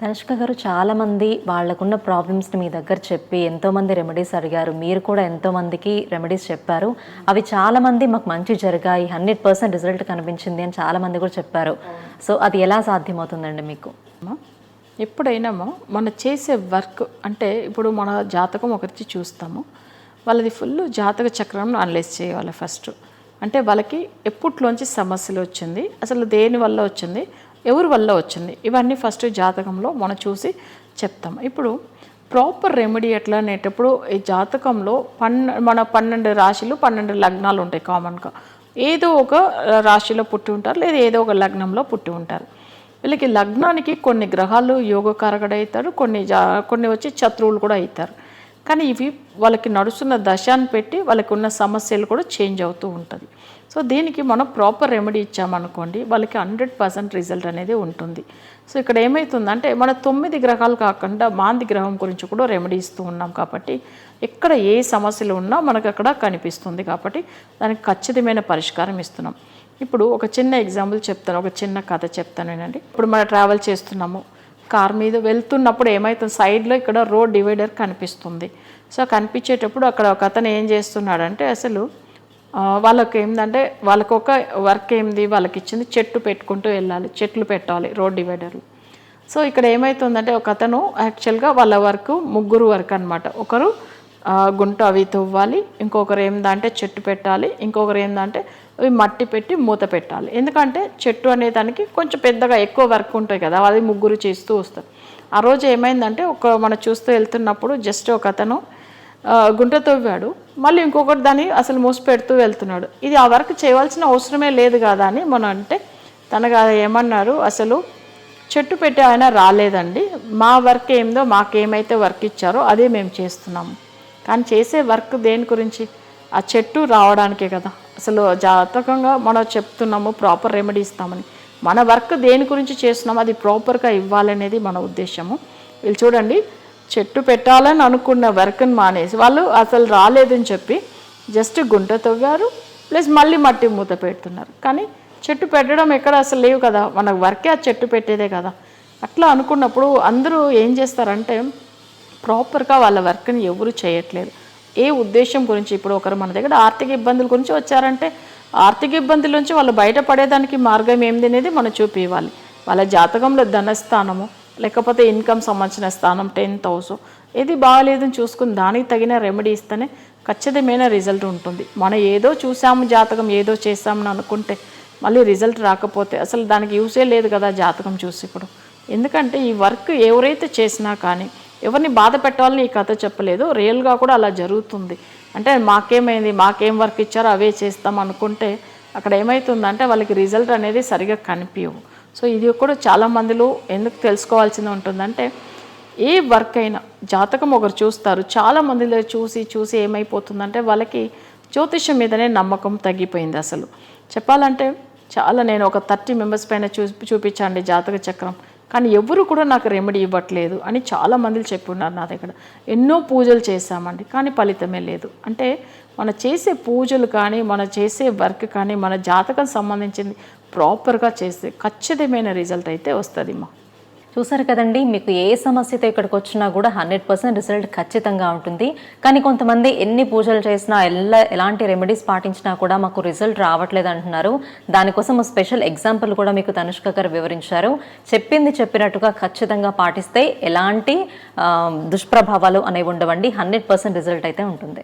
తనుష్క గారు చాలామంది వాళ్ళకున్న ప్రాబ్లమ్స్ని మీ దగ్గర చెప్పి ఎంతోమంది రెమెడీస్ అడిగారు. మీరు కూడా ఎంతోమందికి రెమెడీస్ చెప్పారు. అవి చాలామంది మాకు మంచి జరిగాయి. హండ్రెడ్ పర్సెంట్ రిజల్ట్ కనిపించింది అని చాలామంది కూడా చెప్పారు. సో అది ఎలా సాధ్యమవుతుందండి మీకు? ఎప్పుడైనా మనం చేసే వర్క్ అంటే ఇప్పుడు మన జాతకం ఒకరికి చూస్తాము. వాళ్ళది ఫుల్ జాతక చక్రం అనలైజ్ చేయాలి ఫస్ట్ అంటే వాళ్ళకి ఎప్పట్లోంచి సమస్యలు వచ్చింది అసలు దేని వల్ల వచ్చింది ఎవరి వల్ల వచ్చింది? ఇవన్నీ ఫస్ట్ జాతకంలో మనం చూసి చెప్తాం. ఇప్పుడు ప్రాపర్ రెమెడీ ఎట్లా అనేటప్పుడు ఈ జాతకంలో పన్న మన పన్నెండు రాశులు పన్నెండు లగ్నాలు ఉంటాయి కామన్గా ఏదో ఒక రాశిలో పుట్టి ఉంటారు లేదా ఏదో ఒక లగ్నంలో పుట్టి ఉంటారు. వీళ్ళకి లగ్నానికి కొన్ని గ్రహాలు యోగకారకుడు అవుతారు కొన్ని జా కొన్ని వచ్చి శత్రువులు కూడా అవుతారు కానీ ఇవి వాళ్ళకి నడుస్తున్న దశాన్ని పెట్టి వాళ్ళకి ఉన్న సమస్యలు కూడా చేంజ్ అవుతూ ఉంటుంది. సో దీనికి మనం ప్రాపర్ రెమెడీ ఇచ్చామనుకోండి వాళ్ళకి హండ్రెడ్ పర్సెంట్ రిజల్ట్ అనేది ఉంటుంది. సో ఇక్కడ ఏమవుతుందంటే మన తొమ్మిది గ్రహాలు కాకుండా మాంది గ్రహం గురించి కూడా రెమెడీ ఇస్తూ ఉన్నాం కాబట్టి ఎక్కడ ఏ సమస్యలు ఉన్నా మనకు అక్కడ కనిపిస్తుంది కాబట్టి దానికి ఖచ్చితమైన పరిష్కారం ఇస్తున్నాం. ఇప్పుడు ఒక చిన్న ఎగ్జాంపుల్ చెప్తాను ఒక చిన్న కథ చెప్తాను వినండి. ఇప్పుడు మనం ట్రావెల్ చేస్తున్నాము. కార్ మీద వెళ్తున్నప్పుడు ఏమవుతుంది సైడ్లో ఇక్కడ రోడ్ డివైడర్ కనిపిస్తుంది. సో కనిపించేటప్పుడు అక్కడ ఒక అతను ఏం చేస్తున్నాడంటే అసలు వాళ్ళకి ఏంటంటే వాళ్ళకి ఒక వర్క్ ఏంది వాళ్ళకి ఇచ్చింది చెట్టు పెట్టుకుంటూ వెళ్ళాలి చెట్లు పెట్టాలి రోడ్ డివైడర్లు. సో ఇక్కడ ఏమవుతుందంటే ఒక అతను యాక్చువల్గా వాళ్ళ వర్క్ ముగ్గురు వర్క్ అనమాట ఒకరు గుంట అవి తవ్వాలి ఇంకొకరు ఏందంటే చెట్టు పెట్టాలి ఇంకొకరు ఏందంటే అవి మట్టి పెట్టి మూత పెట్టాలి. ఎందుకంటే చెట్టు అనే దానికి కొంచెం పెద్దగా ఎక్కువ వర్క్ ఉంటాయి కదా అది ముగ్గురు చేస్తూ వస్తారు. ఆ రోజు ఏమైందంటే ఒక మనం చూస్తూ వెళ్తున్నప్పుడు జస్ట్ ఒక అతను గుంట తవ్వాడు. మళ్ళీ ఇంకొకటి దాన్ని అసలు మూసిపెడుతూ వెళ్తున్నాడు. ఇది ఆ వర్క్ చేయవలసిన అవసరమే లేదు కదా అని మనం అంటే తనకు అది ఏమన్నారు అసలు చెట్టు పెట్టి ఆయన రాలేదండి. మా వర్క్ ఏందో మాకేమైతే వర్క్ ఇచ్చారో అదే మేము చేస్తున్నాము. కానీ చేసే వర్క్ దేని గురించి? ఆ చెట్టు రావడానికే కదా. అసలు జాతకంగా మనం చెప్తున్నాము ప్రాపర్ రెమెడీ ఇస్తామని. మన వర్క్ దేని గురించి చేస్తున్నాము అది ప్రాపర్గా ఇవ్వాలనేది మన ఉద్దేశము. వీళ్ళు చూడండి చెట్టు పెట్టాలని అనుకున్న వర్క్ని మానేసి వాళ్ళు అసలు రాలేదని చెప్పి జస్ట్ గుంట తవ్వారు ప్లస్ మళ్ళీ మట్టి మూత పెడుతున్నారు. కానీ చెట్టు పెట్టడం ఎక్కడ అసలు లేవు కదా మన వర్కే ఆ చెట్టు పెట్టేదే కదా. అట్లా అనుకున్నప్పుడు అందరూ ఏం చేస్తారంటే ప్రాపర్గా వాళ్ళ వర్క్ని ఎవరు చేయట్లేదు. ఏ ఉద్దేశం గురించి ఇప్పుడు ఒకరు మన దగ్గర ఆర్థిక ఇబ్బందుల గురించి వచ్చారంటే ఆర్థిక ఇబ్బందుల నుంచి వాళ్ళు బయటపడేదానికి మార్గం ఏంది అనేది మనం చూపివ్వాలి వాళ్ళ జాతకంలో ధనస్థానము లేకపోతే ఇన్కమ్ సంబంధించిన స్థానం టెన్ థౌసండ్ ఏది బాగాలేదని చూసుకుని దానికి తగిన రెమెడీ ఇస్తేనే ఖచ్చితమైన రిజల్ట్ ఉంటుంది. మనం ఏదో చూసాము జాతకం ఏదో చేసామని అనుకుంటే మళ్ళీ రిజల్ట్ రాకపోతే అసలు దానికి యూసే లేదు కదా జాతకం చూసి ఇప్పుడు. ఎందుకంటే ఈ వర్క్ ఎవరైతే చేసినా కానీ ఎవరిని బాధ పెట్టాలని ఈ కథ చెప్పలేదు. రియల్గా కూడా అలా జరుగుతుంది. అంటే మాకేమైంది మాకేం వర్క్ ఇచ్చారో అవే చేస్తాం అనుకుంటే అక్కడ ఏమవుతుందంటే వాళ్ళకి రిజల్ట్ అనేది సరిగా కనిపించవు. సో ఇది కూడా చాలా మందిలో ఎందుకు తెలుసుకోవాల్సింది ఉంటుందంటే ఏ వర్క్ అయినా జాతకం ఒకరు చూస్తారు చాలా మందిలో చూసి చూసి ఏమైపోతుందంటే వాళ్ళకి జ్యోతిష్యం మీదనే నమ్మకం తగ్గిపోయింది అసలు. చెప్పాలంటే చాలా నేను ఒక థర్టీ మెంబర్స్ పైన చూ చూపించండి జాతక చక్రం. కానీ ఎవరు కూడా నాకు రెమెడీ ఇవ్వట్లేదు అని చాలా మంది చెప్పున్నారు నా దగ్గర. ఎన్నో పూజలు చేశామండి కానీ ఫలితమే లేదు. అంటే మన చేసే పూజలు కానీ మన చేసే వర్క్ కానీ మన జాతకం సంబంధించింది ప్రాపర్గా చేస్తే ఖచ్చితమైన రిజల్ట్ అయితే వస్తుంది మా చూసారు కదండి మీకు ఏ సమస్యతో ఇక్కడికి వచ్చినా కూడా హండ్రెడ్ పర్సెంట్ రిజల్ట్ ఖచ్చితంగా ఉంటుంది. కానీ కొంతమంది ఎన్ని పూజలు చేసినా ఎలా ఎలాంటి రెమెడీస్ పాటించినా కూడా మాకు రిజల్ట్ రావట్లేదు అంటున్నారు. దానికోసం స్పెషల్ ఎగ్జాంపుల్ కూడా మీకు తనుష్క గారు వివరించారు. చెప్పింది చెప్పినట్టుగా ఖచ్చితంగా పాటిస్తే ఎలాంటి దుష్ప్రభావాలు అనేవి ఉండవండి. హండ్రెడ్ పర్సెంట్ రిజల్ట్ అయితే ఉంటుంది.